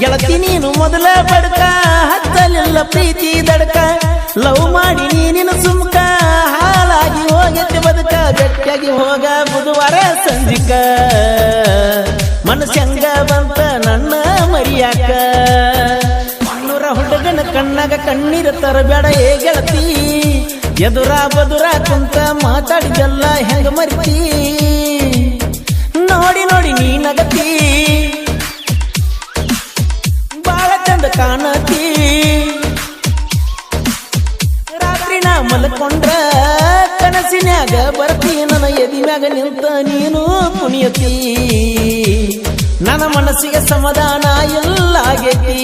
ಗೆಳತಿ ನೀನು ಮೊದಲ ಬಡ್ಕ, ಹತ್ತಲಿಲ್ಲ ಪ್ರೀತಿ ದಡ್ಕ. ಲವ್ ಮಾಡಿ ನೀನಿನ ಸುಮ್ಕ, ಹಾಳಾಗಿ ಹೋಗೈತೆ ಬದುಕ, ಗಟ್ಟಿಯಾಗಿ ಹೋಗ ಬುಧವಾರ ಸಂಜಿಕ. ಮನಸ್ಸಂಗ ಬಂತ ನನ್ನ ಮರಿಯಾಕ. ಮಣ್ಣೂರ ಹುಡುಗನ ಕಣ್ಣಾಗ ಕಣ್ಣೀರ ತರಬೇಡ ಏ ಗೆಳತಿ. ಎದುರ ಬದುರ ಕುಂತ ಮಾತಾಡಿದೆಲ್ಲ ಹೆಂಗ ಮರಿತಿ? ಬರ್ತಿ ನನ್ನ ಎದಿ ಮ್ಯಾಗ ನಿಂತ ನೀನು ಕುಣಿಯತಿ ನನ್ನ ಮನಸ್ಸಿಗೆ ಸಮಾಧಾನ ಎಲ್ಲಾಗೈತಿ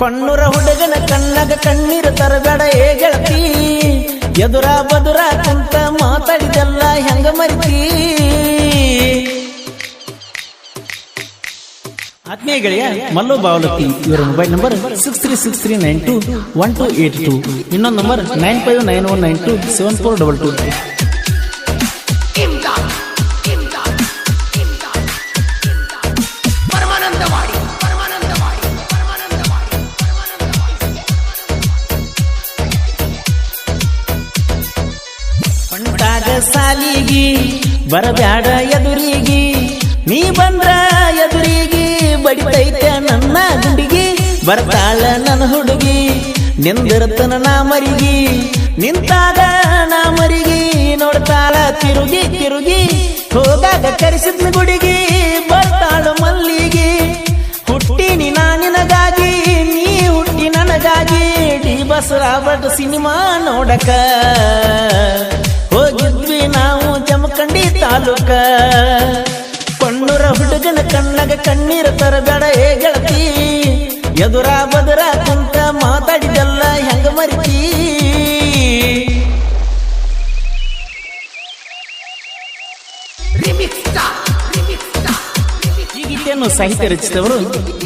ಕಣ್ಣುರ ಹುಡುಗನ ಕಣ್ಣಾಗ ಕಣ್ಣೀರು ತರಬೇಡ ಗೆಳತಿ. ಎದುರ ಬದುರ ಆತ್ಮೀಯ ಗೆಳೆಯ ಮಲ್ಲು ಬಾವಲತ್ತಿ ಇವರ mobile number six three six three nine two one two eight two ಇನ್ನೊಂದು number nine five nine one nine two seven four double two ಸಾಲಿಗಿ, ಬರಬ್ಯಾಡ ಎದುರಿಗಿ. ನೀ ಬಂದ್ರ ಬಡಿತೈತೆ ನನ್ನ ಗುಂಡಿಗೆ. ಬರ್ತಾಳ ನನ್ನ ಹುಡುಗಿ, ನಿಂದಿರ್ತನ ನಾ ಮರಿಗಿ. ನಿಂತಾಗ ನಾ ಮರಿಗಿ, ನೋಡ್ತಾಳ ತಿರುಗಿ ತಿರುಗಿ. ಹೋಗಾಗ ಕರೆಸಿದ್ನ ಗುಡಿಗಿ, ಬರ್ತಾಳು ಮಲ್ಲಿಗೆ. ಹುಟ್ಟಿನಿ ನಾ ನಿನಗಾಗಿ, ನೀ ಹುಟ್ಟಿ ನನಗಾಗಿ. ಡಿ ಬಸ್ ರಾಬರ್ಟ್ ಸಿನಿಮಾ ನೋಡಕ. ಹೋಗಿದ್ವಿ ನಾವು ಜಮಖಂಡಿ ತಾಲೂಕ. ಹುಡುಗನ ಕಣ್ಣಗ ಕಣ್ಣೀರ ತರಬೇಡ ಹೇ ಗೆಳತಿ. ಎದುರ ಬದುರ ಕುಂತ ಮಾತಾಡಿದೆಲ್ಲ ಹೆಂಗ ಮರಿತಿ? ಗೀತೆಯನ್ನು ಸಾಹಿತ್ಯ ರಚಿಸಿದವರು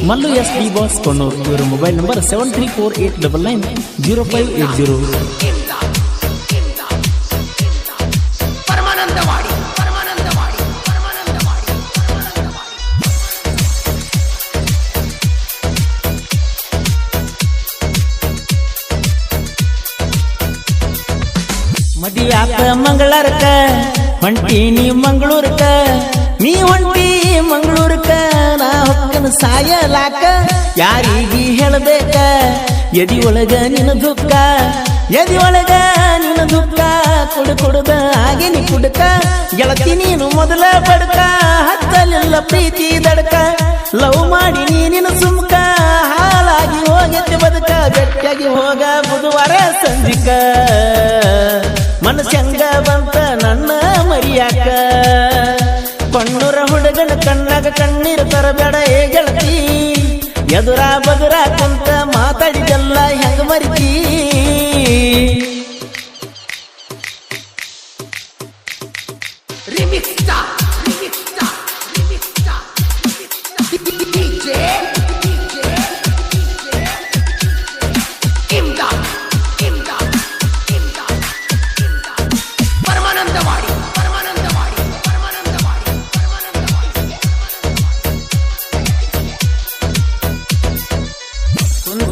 Mallu S D boss Konnur. ಇವರ mobile number seven three four eight double nine zero five eight zero ಮದುವೆ ಆತ ಮಂಗಳಾರಕ ಹೊಂಟಿ ನೀ ಮಂಗಳೂರಕ ನೀ ಹೊಂಟಿ ಮಂಗಳೂರಕ ನಾ ಹೊಕ್ಕನ ಸಾಯಲಾಕ. ಯಾರಿಗಿ ಹೇಳಬೇಕ ಎದಿ ಒಳಗ ನಿನ್ನ ದುಃಖ ಎದಿ ಒಳಗ ನಿನ್ನ ದುಃಖ, ಕುಡು ಕುಡುದ ಹಾಗೆ ನೀ ಕುಡುಕ. ಗೆಳತಿ ನೀನು ಮೊದಲ ಬಡಕ, ಹತ್ತಲಿಲ್ಲ ಪ್ರೀತಿ ದಡ್ಕ. ಲವ್ ಮಾಡಿ ನೀನಿನ ಸುಮ್ಕ, ಹಾಳಾಗಿ ಹೋಗೈತೆ ಬದುಕ ಗಟ್ಟಿಯಾಗಿ ಹೋಗ ಬುಧವಾರ ಸಂಜಿಕ. ಕಣ್ಣೀರು ತರಬೇಡ ಏ ಗೆಳತಿ. ಎದುರ ಬದುರ ಕುಂತ ಮಾತಾಡಿದೆಲ್ಲ ಹೆಂಗ ಮರಿತಿ. ರಿಮಿಕ್ಸ್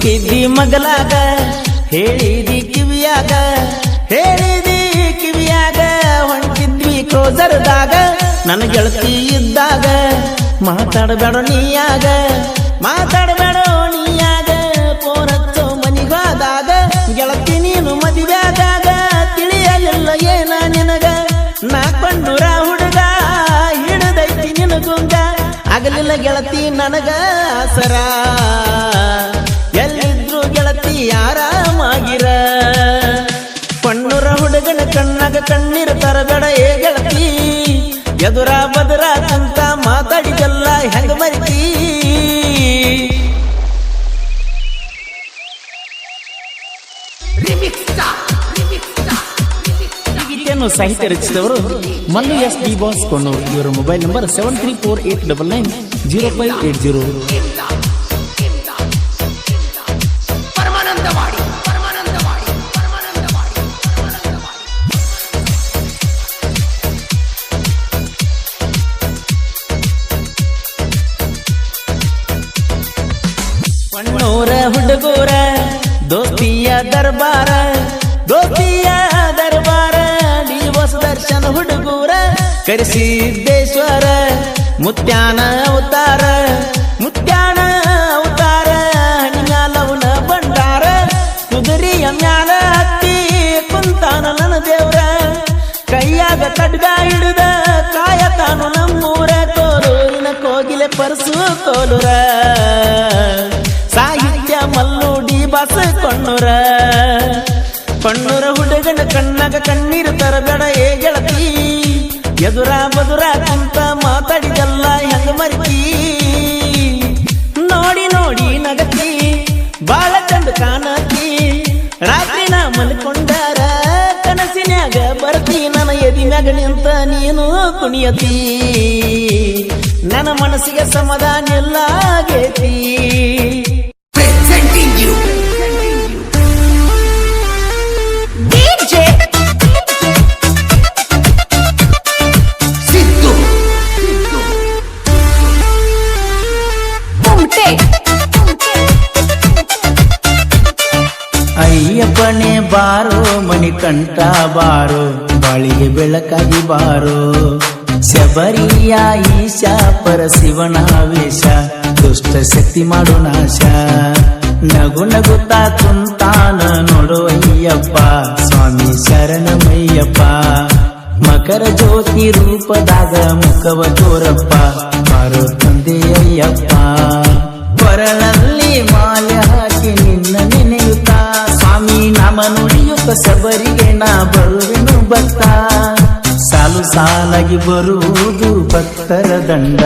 ಕುಂತಿದ್ದಿ ಮಗಲಾಗ, ಹೇಳಿದಿ ಕಿವಿಯಾಗ ಹೇಳಿದಿ ಕಿವಿಯಾಗ, ಹೊಂಟಿದ್ವಿ ಕ್ರೋಸರ್ದಾಗ ನನ್ನ ಗೆಳತಿ ಇದ್ದಾಗ, ಮಾತಾಡಬೇಡ ನೀಯಾಗ ಮಾತಾಡಬೇಡ ನೀಯಾಗ, ಪೋರಚ್ಚೋ ಮನಿಗಾದಾಗ ಗೆಳತಿ ನೀನು ಮದುವೆಯಾದಾಗ, ತಿಳಿಯಲಿಲ್ಲ ಏನ ನಿನಗ? ನಾ ಕೊಂಡುರ ಹುಡುಗ, ಹಿಡದೈತಿ ನಿನಗುಂಗ, ಆಗಲಿಲ್ಲ ಗೆಳತಿ ನನಗ ಗೆಳತಿ ಆರಾಮಾಗಿರ ಪಣ್ಣುರ ಹುಡುಗನ ಕಣ್ಣಾಗ ಕಣ್ಣೀರು ತರಬೇಡ ಏ ಗೆಳತಿ. ಎದುರ ಬದುರ ಅಂತ ಮಾತಾಡಿದೆಲ್ಲ ಹೆಂಗ ಮರಿತಿ? ಸಾಹಿತ್ಯ ರಚಿಸಿದವರು Mallu S D boss Konnur. ಇವರ mobile number seven three four eight double nine zero five eight zero Mannur ಹುಡುಗೂರ ದೋಸ್ತಿಯ ದರ್ಬಾರ ದೋಸ್ತಿಯ ದರ್ಬಾರ ಡಿವೋಸ್ ದರ್ಶನ ಹುಡುಗೂರ, ಕರಿಸಿದ್ದೇಶ್ವರ, ಮುತ್ಯಾನ ಅವತಾರ ಮುತ್ಯಾನ ಅವತಾರ ಹಣಿಮ್ಯಾಲವನ ಭಂಡಾರ, ಕುದುರೆಯ ಮ್ಯಾಲ ಹತ್ತಿ ಕುಂತಾನ ನನ್ನ ದೇವ್ರ, ಕೈಯಾಗ ತಡ್ಗ ಹಿಡಿದ ಕಾಯತಾನು ನಮ್ಮೂರ ಕೋಲೂರಿನ ಕೋಗಿಲೆ ಪರಸು ಕೋಲುರ ಕೊಣ್ಣೂರ ಹುಡುಗನ ಕಣ್ಣಾಗ ಕಣ್ಣೀರು ತರಬೇಡ ಏ ಗೆಳತಿ. ಎದುರ ಬದುರ ಕುಂತ ಮಾತಾಡಿದಲ್ಲ ಹೆಂಗ ಮರಿತಿ. ನೋಡಿ ನೋಡಿ ನಗತಿ, ಬಾಳ ಚಂದ ಕಾಣತಿ. ರಾತ್ರಿ ನಾ ಮಲ್ಕೊಂಡಾರ ಕನಸಿನ್ಯಾಗ ಬರ್ತಿ. ನನ್ನ ಎದಿ ಮ್ಯಾಗ ನಿಂತ ನೀನು ಕುಣಿಯತಿ. ನನ್ನ ಮನಸ್ಸಿಗೆ ಸಮಾಧಾನ ಎಲ್ಲ ಆಗೇತಿ. ಅಯ್ಯಪ್ಪನೇ ಬಾರೋ ಮಣಿಕಂಠ ಬಾರೋ, ಬಾಳಿಗೆ ಬೆಳಕಾಗಿ ಬಾರೋ. ಶಬರಿಯ ಈಶ, ಪರ ಶಿವನ ವೇಷ ದುಷ್ಟ ಶಕ್ತಿ ಮಾಡು ನಾಶ. ನಗು ನಗುತ್ತಾ ಕುಂತಾನ ಸ್ವಾಮಿ ಶರಣಮಯ್ಯಪ್ಪ ಮಕರ ಜ್ಯೋತಿ ರೂಪದಾಗ ಮುಖವ ತೋರಪ್ಪ ಬಾರೋ ತಂದೆಯಯ್ಯಪ್ಪ ಕೊರಳಲ್ಲಿ ಮಾಲೆ ಹಾಕಿ ನುಡಿಯುತ್ತ ಸಬರಿಗೆ ನಾ ಬರುವೆನು ಭಕ್ತ. ಸಾಲು ಸಾಲಾಗಿ ಬರುವುದು ಭಕ್ತರ ದಂಡ.